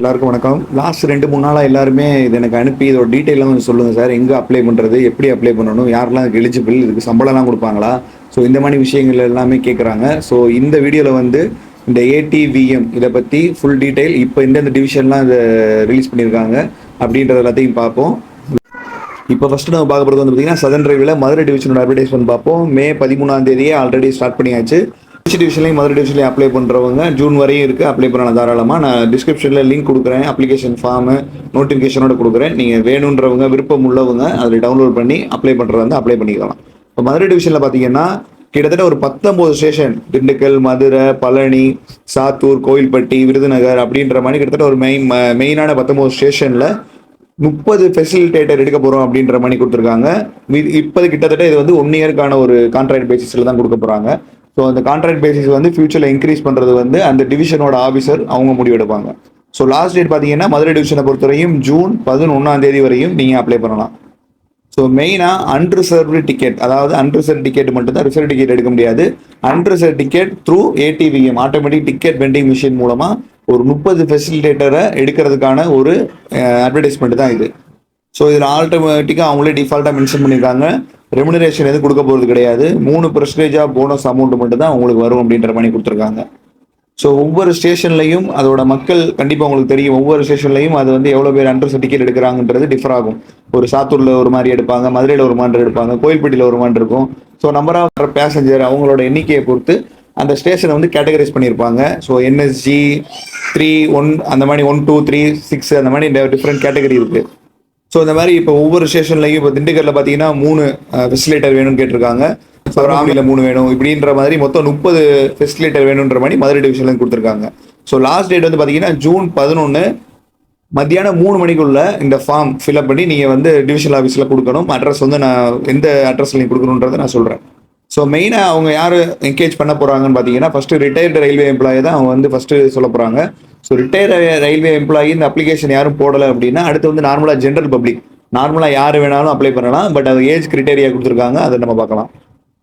எல்லாருக்கும் வணக்கம். லாஸ்ட் ரெண்டு மூணு நாளாக எல்லாருமே இது எனக்கு அனுப்பி இதோட டீட்டெயிலாம் கொஞ்சம் சொல்லுங்கள் சார். எங்கே அப்ளை பண்ணுறது எப்படி அப்ளை பண்ணணும் யாரெல்லாம் இதுக்கு எலிஜிபிள் இதுக்கு சம்பளம்லாம் கொடுப்பாங்களா? ஸோ இந்த மாதிரி விஷயங்கள் எல்லாமே கேட்குறாங்க ஸோ இந்த வீடியோவில் வந்து இந்த ஏடிவிஎம் இதை பற்றி ஃபுல் டீட்டெயில் இப்போ எந்தெந்த டிவிஷன்லாம் இதை ரிலீஸ் பண்ணியிருக்காங்க அப்படின்றது எல்லாத்தையும் பார்ப்போம். இப்போ ஃபர்ஸ்ட் நம்ம பார்க்க போகிறது வந்து பார்த்தீங்கன்னா சதன் ரயில்வேல மதுரை டிவிஷனோட அட்வர்டைஸ்மெண்ட் பார்ப்போம். மே பதிமூணாம் தேதியே ஆல்ரெடி ஸ்டார்ட் பண்ணியாச்சு. ஃபர்ஸ்ட் டிவிஷன்லையும் மதுரை டிவிஷன்லையும் அப்ளை பண்ணுறவங்க ஜூன் வரையும் இருக்குது அப்ளை பண்ணலாம் தாராளமாக நான் டிஸ்கிரிப்ஷனில் லிங்க் கொடுக்குறேன். அப்ளிகேஷன் ஃபார்மு நோட்டிஃபிகேஷனோட கொடுக்குறேன். நீங்கள் வேணுன்றவங்க விருப்பம் உள்ளவங்க அதில் டவுன்லோட் பண்ணி அப்ளை பண்ணுறது வந்து அப்ளை பண்ணிக்கலாம். இப்போ மதுரை டிவிஷனில் பார்த்தீங்கன்னா கிட்டத்தட்ட ஒரு பத்தொம்போது ஸ்டேஷன் திண்டுக்கல் மதுரை பழனி சாத்தூர் கோயில்பட்டி விருதுநகர் அப்படின்ற மாதிரி கிட்டத்தட்ட ஒரு மெயின் மெயினான பத்தொம்போது ஸ்டேஷனில் முப்பது ஃபெசிலிட்டேட்டர் எடுக்க போகிறோம் அப்படின்ற மாதிரி கொடுத்துருக்காங்க. இப்போது கிட்டத்தட்ட இது வந்து ஒன் இயருக்கான ஒரு கான்ட்ராக்ட் பேசிஸில் தான் கொடுக்க போகிறாங்க ஸோ அந்த கான்ட்ராக்ட் பேசிஸ் வந்து ஃபியூச்சரில் இன்க்ரீஸ் பண்ணுறது வந்து அந்த டிவிஷனோட ஆஃபீஸர் அவங்க முடிவெடுப்பாங்க. ஸோ லாஸ்ட் டேட் பார்த்தீங்கன்னா மதுரை டிவிஷனை பொறுத்தவரையும் ஜூன் பதினொன்றாம் தேதி வரையும் நீங்கள் அப்ளை பண்ணலாம். ஸோ மெயினாக அன்ரிசர்வ்டு டிக்கெட் அதாவது அன்ரிசர்வ் டிக்கெட் மட்டும்தான் ரிசர்வ் டிக்கெட் எடுக்க முடியாது. Unreserve ticket through ATVM automatic ticket vending machine மூலமாக ஒரு முப்பது ஃபெசிலிட்டேட்டரை எடுக்கிறதுக்கான ஒரு அட்வர்டைஸ்மெண்ட் தான் இது. ஸோ இதில் ஆல்டர்மேட்டிக்காக அவங்களே டிஃபால்ட்டாக மென்ஷன் பண்ணியிருக்காங்க ரெமுனரேஷன் எதுவும் கொடுக்க போகிறது கிடையாது. மூணு பர்சன்டேஜாக போனஸ் அமௌண்ட் மட்டும் தான் உங்களுக்கு வரும் அப்படின்ற மாதிரி கொடுத்துருக்காங்க. ஸோ ஒவ்வொரு ஸ்டேஷன்லையும் அதோட மக்கள் கண்டிப்பாக உங்களுக்கு தெரியும். ஒவ்வொரு ஸ்டேஷன்லையும் அது வந்து எவ்வளோ பேர் அண்டர் சர்டிஃபிகேட் எடுக்கிறாங்கன்றது டிஃபர் ஆகும். ஒரு சாத்தூரில் ஒரு மாதிரி எடுப்பாங்க மதுரையில் ஒரு மாதிரி எடுப்பாங்க கோயில்பட்டியில் ஒரு மாதிரி இருக்கும். ஸோ நம்பர் ஆஃப் பேசஞ்சர் அவங்களோட எண்ணிக்கையை பொறுத்து அந்த ஸ்டேஷனை வந்து கேட்டகரைஸ் பண்ணியிருப்பாங்க. ஸோ என்எஸ்ஜி த்ரீ ஒன் அந்த மாதிரி ஒன் டூ த்ரீ சிக்ஸ் அந்த மாதிரி டிஃப்ரெண்ட் கேட்டகரி இருக்குது ஸோ இந்த மாதிரி இப்போ ஒவ்வொரு ஸ்டேஷன்லையும் இப்போ திண்டுக்கல்ல பார்த்தீங்கன்னா மூணு ஃபெசிலேட்டர் வேணும்னு கேட்டிருக்காங்க. ஸோ ராமியில் மூணு வேணும். இப்படின்ற மாதிரி மொத்தம் முப்பது ஃபெசிலேட்டர் வேணுன்ற மாதிரி மதுரை டிவிஷன்லேருந்து கொடுத்துருக்காங்க. ஸோ லாஸ்ட் டேட் வந்து பார்த்தீங்கன்னா ஜூன் பதினொன்று மத்தியானம் மூணு மணிக்குள்ள இந்த ஃபார்ம் ஃபில்அப் பண்ணி நீங்கள் வந்து டிவிஷனல் ஆஃபீஸில் கொடுக்கணும். அட்ரஸ் வந்து நான் எந்த அட்ரஸில் நீங்கள் கொடுக்கணுன்றதை நான் சொல்கிறேன் ஸோ மெயினாக அவங்க யார் என்கேஜ் பண்ண போகிறாங்கன்னு பார்த்தீங்கன்னா ஃபஸ்ட்டு ரிட்டையர்டு ரயில்வே எம்ப்ளாயி தான் அவங்க வந்து ஃபஸ்ட்டு சொல்ல போகிறாங்க ஸோ ரிட்டையர்டு ரயில்வே எம்ப்ளாயி இந்த அப்ளிகேஷன் யாரும் போடலை அப்படின்னா அடுத்து வந்து நார்மலாக ஜென்ரல் பப்ளிக் நார்மலாக யார் வேணாலும் அப்ளை பண்ணலாம் பட் அது ஏஜ் கிரிட்டேரியா கொடுத்துருக்காங்க அதை நம்ம பார்க்கலாம்.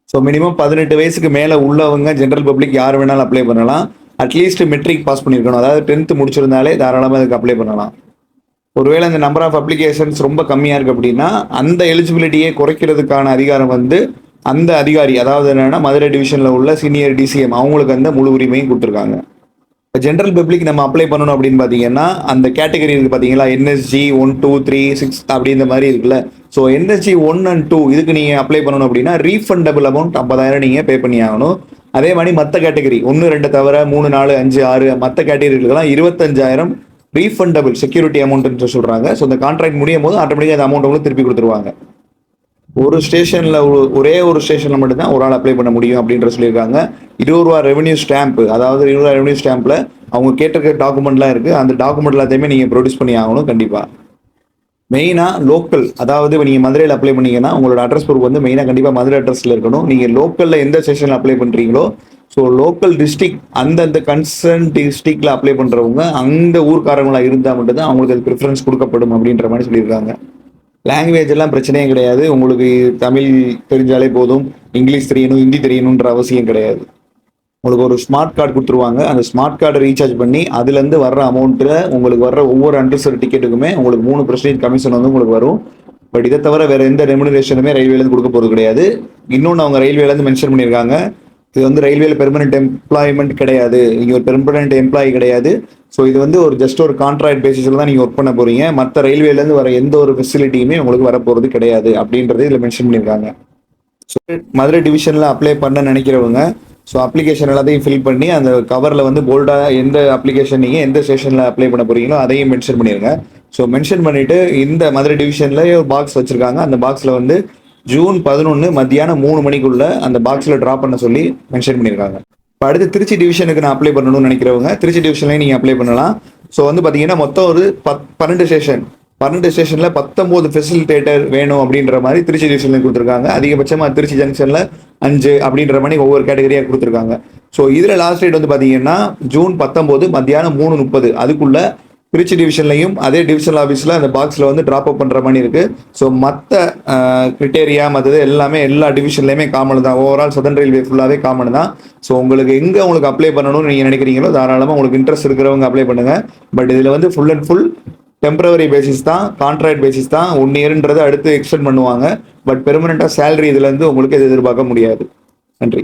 ஸோ மினிமம் பதினெட்டு வயசுக்கு மேலே உள்ளவங்க ஜென்ரல் பப்ளிக் யார் வேணாலும் அப்ளை பண்ணலாம். அட்லீஸ்ட் மெட்ரிக் பாஸ் பண்ணியிருக்கணும் அதாவது டென்த்து முடிச்சிருந்தாலே தாராளமாக அதுக்கு அப்ளை பண்ணலாம். ஒருவேளை அந்த நம்பர் ஆஃப் அப்ளிகேஷன்ஸ் ரொம்ப கம்மியாக இருக்குது அப்படின்னா அந்த எலிஜிபிலிட்டியை குறைக்கிறதுக்கான அதிகாரம் வந்து அந்த அதிகாரி அதாவது என்னன்னா மதுரை டிவிஷனில் உள்ள சீனியர் டிசிஎம் அவங்களுக்கு அந்த முழு உரிமையும் கொடுத்துருக்காங்க. ஜென்ரல் பப்ளிக் நம்ம அப்ளை பண்ணணும் அப்படின்னு பார்த்தீங்கன்னா அந்த கேட்டகரி இருக்கு பார்த்தீங்களா NSG one two three six அப்படின்ற மாதிரி இருக்குல்ல. So NSG one and two இதுக்கு நீங்கள் அப்ளை பண்ணணும் அப்படின்னா ரீஃபண்டபிள் அமௌண்ட் ஐம்பதாயிரம் நீங்கள் பே பண்ணி ஆகணும். அதே மாதிரி மற்ற கேட்டகரி ஒன்று ரெண்டு தவிர மூணு நாலு அஞ்சு ஆறு மற்ற கேட்டகரிகளுக்கெல்லாம் இருபத்தஞ்சாயிரம் ரீஃபண்டபிள் செக்யூரிட்டி அமௌண்ட்னு சொல்கிறாங்க ஸோ இந்த கான்ட்ராக்ட் முடியும் போது ஆட்டோமேட்டிக்காக அந்த அமௌண்ட் உங்களுக்கு திருப்பி கொடுத்துருவாங்க. ஒரு ஸ்டேஷனில் ஒரே ஒரு ஸ்டேஷனில் மட்டும்தான் ஒரு ஆள் அப்ளை பண்ண முடியும் அப்படின்ற சொல்லியிருக்காங்க. இருபது ரூபா ரெவன்யூ ஸ்டாம்ப்பு அதாவது இருபது ரூபா ரெவன்யூ ஸ்டாம்பில் அவங்க கேட்டிருக்க டாக்குமெண்ட்லாம் இருக்குது அந்த டாக்குமெண்ட் எல்லாத்தையுமே நீங்கள் ப்ரொடியூஸ் பண்ணி ஆகணும் கண்டிப்பாக மெயினாக லோக்கல் அதாவது இப்போ நீங்கள் மதுரையில் அப்ளை பண்ணீங்கன்னா உங்களோட அட்ரஸ் ப்ரூஃப் வந்து மெயினாக கண்டிப்பாக மதுரை அட்ரஸில் இருக்கணும். நீங்கள் லோக்கலில் எந்த ஸ்டேஷனில் அப்ளை பண்ணுறீங்களோ ஸோ லோக்கல் டிஸ்ட்ரிக் அந்தந்த கன்சர்ன் டிஸ்ட்ரிக்டில் அப்ளை பண்ணுறவங்க அந்த ஊர்க்காரங்களாக இருந்தால் மட்டும்தான் அவங்களுக்கு அது ப்ரிஃபரன்ஸ் கொடுக்கப்படும் அப்படின்ற மாதிரி சொல்லியிருக்காங்க. லாங்குவேஜ் எல்லாம் பிரச்சனையே கிடையாது. உங்களுக்கு தமிழ் தெரிஞ்சாலே போதும். இங்கிலீஷ் தெரியணும் ஹிந்தி தெரியணுன்ற அவசியம் கிடையாது. உங்களுக்கு ஒரு ஸ்மார்ட் கார்டு கொடுத்துருவாங்க. அந்த ஸ்மார்ட் கார்டை ரீசார்ஜ் பண்ணி அதுலேருந்து வர்ற அமௌண்ட்டில் உங்களுக்கு வர்ற ஒவ்வொரு அண்டர்சர் டிக்கெட்டுக்குமே உங்களுக்கு மூணு பர்சன்டேஜ் கமிஷன் வந்து உங்களுக்கு வரும். பட் இதை தவிர வேறு எந்த ரெமுனரேஷனுமே ரயில்வேலேருந்து கொடுக்க போகிறது கிடையாது. இன்னொன்று அவங்க ரயில்வேலேருந்து மென்ஷன் பண்ணியிருக்காங்க. இது வந்து ரயில்வேல பெர்மனன்ட் எம்ப்ளாய்மெண்ட் கிடையாது. நீங்கள் ஒரு பெர்மனன்ட் எம்ப்ளாயி கிடையாது. ஸோ இது வந்து ஒரு ஜஸ்ட் ஒரு கான்ட்ராக்ட் பேசிஸில் தான் நீங்கள் ஒர்க் பண்ண போகிறீங்க மற்ற ரயில்வேலேருந்து வர எந்த ஒரு ஃபெசிலிட்டியுமே உங்களுக்கு வரப்போகிறது கிடையாது அப்படின்றது இதில் மென்ஷன் பண்ணியிருக்காங்க. ஸோ மதுரை டிவிஷனில் அப்ளை பண்ண நினைக்கிறவங்க ஸோ அப்ளிகேஷன் எல்லாத்தையும் ஃபில் பண்ணி அந்த கவரில் வந்து போல்டாக எந்த அப்ளிகேஷன் நீங்கள் எந்த ஸ்டேஷனில் அப்ளை பண்ண போகிறீங்களோ அதையும் மென்ஷன் பண்ணிடுங்க ஸோ மென்ஷன் பண்ணிவிட்டு இந்த மதுரை டிவிஷனில் ஒரு பாக்ஸ் வச்சுருக்காங்க. அந்த பாக்ஸில் வந்து ஜூன் பதினொன்று மத்தியானம் மூணு மணிக்குள்ளே அந்த பாக்ஸில் ட்ராப் பண்ண சொல்லி மென்ஷன் பண்ணியிருக்காங்க இப்போ அடுத்து திருச்சி டிவிஷனுக்கு நான் அப்ளை பண்ணணும்னு நினைக்கிறவங்க திருச்சி டிவிஷன்லேயும் நீங்கள் அப்ளை பண்ணலாம். ஸோ வந்து பார்த்தீங்கன்னா மொத்தம் ஒரு பத் பன்னெண்டு ஸ்டேஷன் பன்னெண்டு ஸ்டேஷனில் பத்தொம்போது ஃபெசிலிட்டேட்டர் வேணும் அப்படின்ற மாதிரி திருச்சி டிவிஷனில் கொடுத்துருக்காங்க. அதிகபட்சமாக திருச்சி ஜங்ஷனில் அஞ்சு அப்படின்ற மாதிரி ஒவ்வொரு கேட்டகரியாக கொடுத்துருக்காங்க. ஸோ இதில் லாஸ்ட் டேட் வந்து பார்த்தீங்கன்னா ஜூன் பத்தொம்போது மத்தியானம் மூணு முப்பது. அதுக்குள்ளே திருச்சி டிவிஷன்லையும் அதே டிவிஷனல் ஆஃபீஸில் அந்த பாக்ஸில் வந்து ட்ராப் அப் பண்ணுற மாதிரி இருக்குது ஸோ மற்ற கிரிட்டேரியா மற்றது எல்லாமே எல்லா டிவிஷன்லையுமே காமன் தான். ஓவரால் சதன் ரயில்வே ஃபுல்லாகவே காமன் தான். ஸோ உங்களுக்கு எங்கே உங்களுக்கு அப்ளை பண்ணணும்னு நீங்கள் நினைக்கிறீங்களோ தாராளமாக உங்களுக்கு இன்ட்ரெஸ்ட் இருக்கிறவங்க அப்ளை பண்ணுங்கள் பட் இதில் வந்து full and full temporary basis தான் கான்ட்ராக்ட் பேசிஸ் தான். ஒன் இயர்ன்றதை அடுத்து எக்ஸ்டெண்ட் பண்ணுவாங்க. பட் பெர்மனெண்ட்டாக சேலரி இதுலேருந்து உங்களுக்கு எது எதிர்பார்க்க முடியாது. நன்றி.